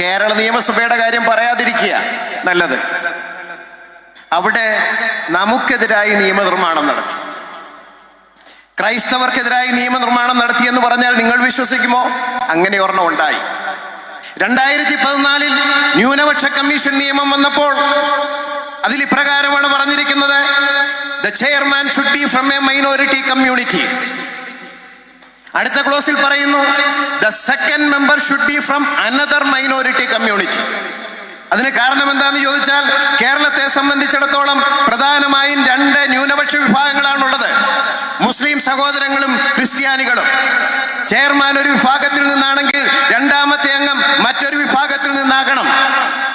കേരള നിയമസഭയുടെ കാര്യം പറയാതിരിക്കുക. നല്ലത്. അവിടെ നമുക്കെതിരായി നിയമനിർമ്മാണം നടത്തി. ക്രൈസ്തവർക്കെതിരായി നിയമനിർമ്മാണം നടത്തി എന്ന് പറഞ്ഞാൽ നിങ്ങൾ വിശ്വസിക്കുമോ? അങ്ങനെ ഒരെണ്ണം ഉണ്ടായി. രണ്ടായിരത്തി പതിനാലിൽ ന്യൂനപക്ഷ കമ്മീഷൻ നിയമം വന്നപ്പോൾ അതിൽ ഇപ്രകാരമാണ് പറഞ്ഞിരിക്കുന്നത്. The chairman should be from a minority community. അടുത്ത ക്ലോസിൽ പറയുന്നു the second member should be from another minority community അതിന് കാരണം എന്താണെന്ന് ചോദിച്ചാൽ കേരളത്തെ സംബന്ധിച്ചിടത്തോളം പ്രധാനമായും രണ്ട് ന്യൂനപക്ഷ വിഭാഗങ്ങളാണുള്ളത്. മുസ്ലിം സഹോദരങ്ങളും ക്രിസ്ത്യാനികളും. ചെയർമാൻ ഒരു വിഭാഗത്തിൽ നിന്നാണെങ്കിൽ രണ്ടാമത്തെ അംഗം മറ്റൊരു വിഭാഗത്തിൽ നിന്നാകണം.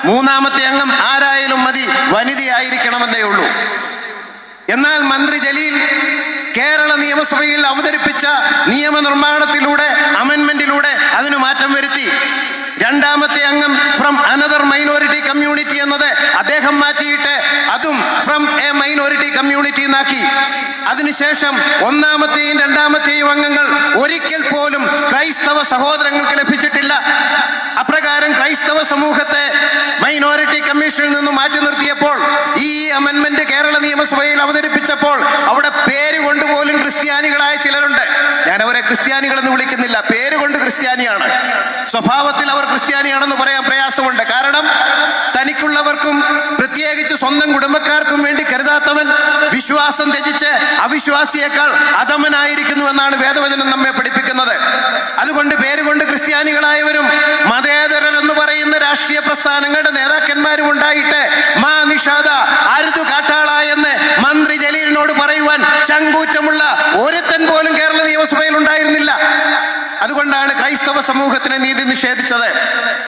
മൂന്നാമത്തെ അംഗം ആരായാലും മതി വനിതയായിരിക്കണമെന്നേ ഉള്ളൂ. എന്നാൽ മന്ത്രി നിയമസഭയിൽ അവതരിപ്പിച്ച നിയമനിർമ്മാണത്തിലൂടെ അമെന്മെന്റിലൂടെ അതിന് മാറ്റം വരുത്തി. രണ്ടാമത്തെ അംഗം ഫ്രം അനദർ മൈനോറിറ്റി കമ്മ്യൂണിറ്റി എന്നത് അദ്ദേഹം മാറ്റിയിട്ട് അതും ഫ്രം എ മൈനോറിറ്റി കമ്മ്യൂണിറ്റി എന്നാക്കി അതിനുശേഷം ഒന്നാമത്തെയും രണ്ടാമത്തെയും അംഗങ്ങൾ ഒരിക്കൽ പോലും ക്രൈസ്തവ സഹോദരങ്ങൾക്ക് ലഭിച്ചിട്ടില്ല. അപ്രകാരം ക്രൈസ്തവ സമൂഹത്തെ മൈനോറിറ്റി കമ്മീഷനിൽ നിന്ന് മാറ്റി നിർത്തിയപ്പോൾ ഈ അമെന്മെന്റ് കേരള നിയമസഭയിൽ അവതരിപ്പിച്ചപ്പോൾ എന്ന് വിളിക്കുന്നില്ല. പേര് കൊണ്ട് ക്രിസ്ത്യാനിയാണ്. സ്വഭാവത്തിൽ അവർ ക്രിസ്ത്യാനിയാണെന്ന് പറയാൻ പ്രയാസമുണ്ട്. കാരണം തനിക്കുള്ളവർക്കും പ്രത്യേകിച്ച് സ്വന്തം കുടുംബക്കാർക്കും വേണ്ടി കരുതാത്തവൻ വിശ്വാസം ത്യജിച്ച് അവിശ്വാസിയേക്കാൾ അധമനായിരിക്കുന്നു എന്നാണ് വേദവചനം നമ്മെ പഠിപ്പിക്കുന്നത്. അതുകൊണ്ട് പേരുകൊണ്ട് ക്രിസ്ത്യാനികളായവരും മതേതരരെന്ന് പറയുന്ന രാഷ്ട്രീയ പ്രസ്ഥാനങ്ങളുടെ നേതാക്കന്മാരും ഉണ്ടായിട്ട് മാ നിഷാദ ചങ്കൂറ്റമുള്ള ഒരുത്തൻ പോലും കേരള നിയമസഭയിൽ ഉണ്ടായിരുന്നില്ല. അതുകൊണ്ടാണ് ക്രൈസ്തവ സമൂഹത്തിന് നീതി നിഷേധിച്ചത്.